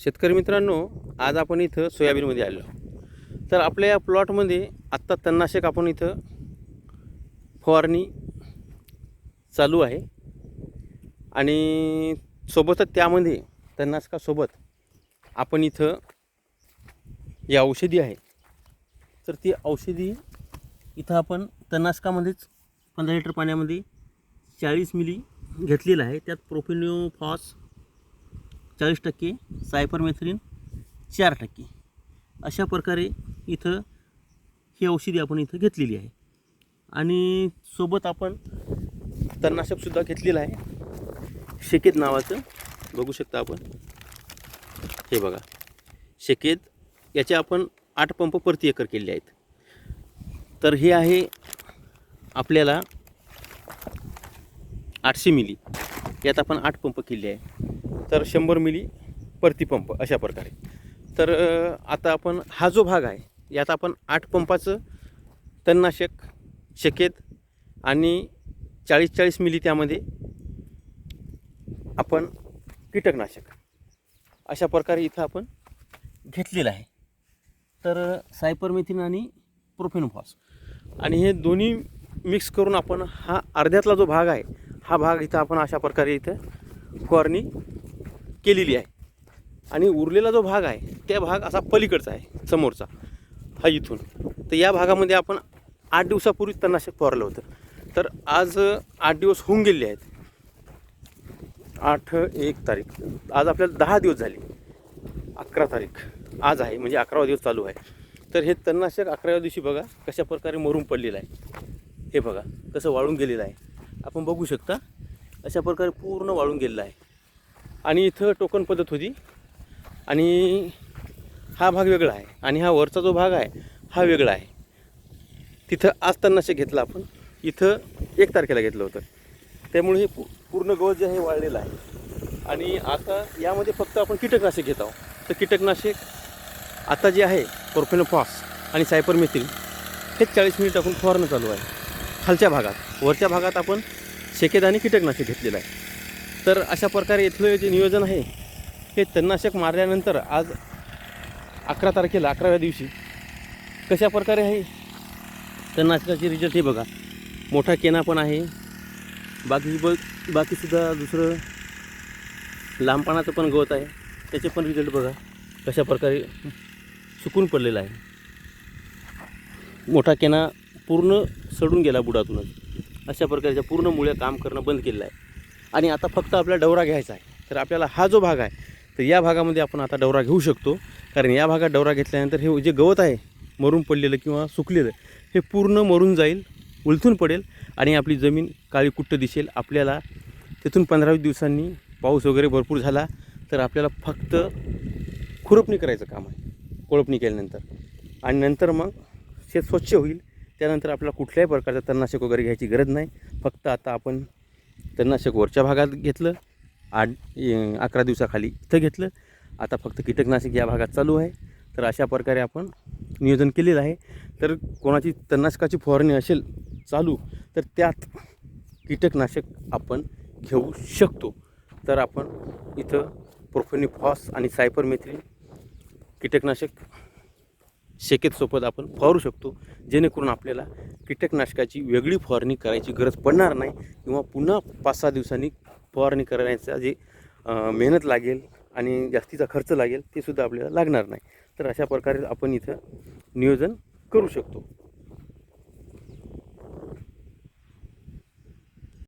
शेतकरी मित्रांनो आज आपण इथं सोयाबीनमध्ये आलो तर आपल्या या प्लॉटमध्ये आत्ता तणनाशक आपण इथं फवारणी चालू आहे. आणि सोबतच त्यामध्ये तणनाशकासोबत आपण इथं या औषधी आहे. तर ती औषधी इथं आपण तणनाशकामध्येच पंधरा लिटर पाण्यामध्ये चाळीस मिली घेतलेलं आहे. त्यात प्रोफिनिओ फॉस चाळीस टक्के सायपरमेथ्रिन चार टक्के. अशा प्रकारे इथं ही औषधी आपण इथं घेतलेली आहे. आणि सोबत आपण तणनाशकसुद्धा घेतलेलं आहे. शेकेत नावाचं बघू शकता आपण. हे बघा. शेकेत याचे आपण आठ पंप प्रति एकर केले आहेत. तर हे आहे आपल्याला आठशे मिली. यात आपण आठ पंप केले आहे तर शंभर मिली प्रति पंप अशा प्रकारे. तर आता आपण हा जो भाग आहे यात आपण आठ पंपाचं तणनाशक शकेत आणि चाळीस चाळीस मिली त्यामध्ये आपण कीटकनाशक अशा प्रकारे इथं आपण घेतलेलं आहे. तर सायपरमेथिन आणि प्रोफेनोफॉस आणि हे दोन्ही मिक्स करून आपण हा अर्ध्यातला जो भाग आहे हा भाग इथं आपण अशा प्रकारे इथं फवारणी केलेली आहे. आणि उरलेला जो भाग आहे त्या भाग असा पलीकडचा आहे समोरचा हा इथून. तर या भागामध्ये आपण आठ दिवसापूर्वी तणनाशक फवारलं होतं. तर आज आठ दिवस होऊन गेले आहेत. आठ एक तारीख. आज आपल्याला दहा दिवस झाले. अकरा तारीख. आज आहे म्हणजे अकरावा दिवस चालू आहे. तर हे तणनाशक अकराव्या दिवशी बघा कशा प्रकारे मरून पडलेलं आहे. हे बघा कसं वाळून गेलेलं आहे. आपण बघू शकता अशा प्रकारे पूर्ण वाळून गेलेलं आहे. आणि इथं टोकन पद्धत होती. आणि हा भाग वेगळा आहे. आणि हा वरचा जो भाग आहे हा वेगळा आहे. तिथं आज तन्नाशक घेतला आपण. इथं एक तारखेला घेतलं होतं. त्यामुळे हे पू पूर्ण गवत जे आहे वाळलेलं आहे. आणि आता यामध्ये फक्त आपण कीटकनाशक घेत आहोत. तर कीटकनाशक आता जे आहे कोर्फेनोफॉस आणि सायपरमेथिल हेच चाळीस मिनिट टाकून फवारणं चालू आहे. खालच्या भागात वरच्या भागात आपण शेकेदाने आणि कीटकनाशक घेतलेलं आहे. तर अशा प्रकारे इथलं जे नियोजन आहे हे तणनाशक मारल्यानंतर आज अकरा तारखेला अकराव्या दिवशी कशा प्रकारे आहे? तणनाशकाचे रिझल्ट हे बघा. मोठा केना पण आहे. बाकी बघ बाकीसुद्धा दुसरं लांबपणाचं पण गवत आहे. त्याचे पण रिझल्ट बघा. कशा प्रकारे सुकून पडलेला आहे. मोठा केना पूर्ण सडून गेला बुडातूनच. अशा प्रकारच्या पूर्ण मुळे काम करणं बंद केलेलं आहे. आणि आता फक्त आपल्याला डवरा घ्यायचा आहे. तर आपल्याला हा जो भाग आहे तर या भागामध्ये आपण आता डवरा घेऊ शकतो. कारण या भागात डवरा घेतल्यानंतर हे जे गवत आहे मरून पडलेलं किंवा सुकलेलं हे पूर्ण मरून जाईल उलथून पडेल आणि आपली जमीन काळी कुट्ट दिसेल. आपल्याला तिथून पंधरावीस दिवसांनी पाऊस वगैरे भरपूर झाला तर आपल्याला फक्त खुरपणी करायचं काम आहे कोळपणी केल्यानंतर. आणि नंतर मग शेत स्वच्छ होईल. त्यानंतर आपल्याला कुठल्याही प्रकारचं तणनाशक वगैरे घ्यायची गरज नाही. फक्त आता आपण तणनाशक वरच्या भागात घेतलं आठ अकरा दिवसाखाली इथं घेतलं. आता फक्त कीटकनाशक या भागात चालू आहे. तर अशा प्रकारे आपण नियोजन केलेलं आहे. तर कोणाची तणनाशकाची फवारणी असेल चालू तर त्यात कीटकनाशक आपण घेऊ शकतो. तर आपण इथं प्रोफेनिफॉस आणि सायपरमेथ्रिन कीटकनाशक शेकेतसोबत आपण फवारू शकतो. जेणेकरून आपल्याला कीटकनाशकाची वेगळी फवारणी करायची गरज पडणार नाही किंवा पुन्हा पाच सहा दिवसांनी फवारणी करण्याचा जे मेहनत लागेल आणि जास्तीचा खर्च लागेल ते सुद्धा आपल्याला लागणार नाही. तर अशा प्रकारे आपण इथं नियोजन करू शकतो.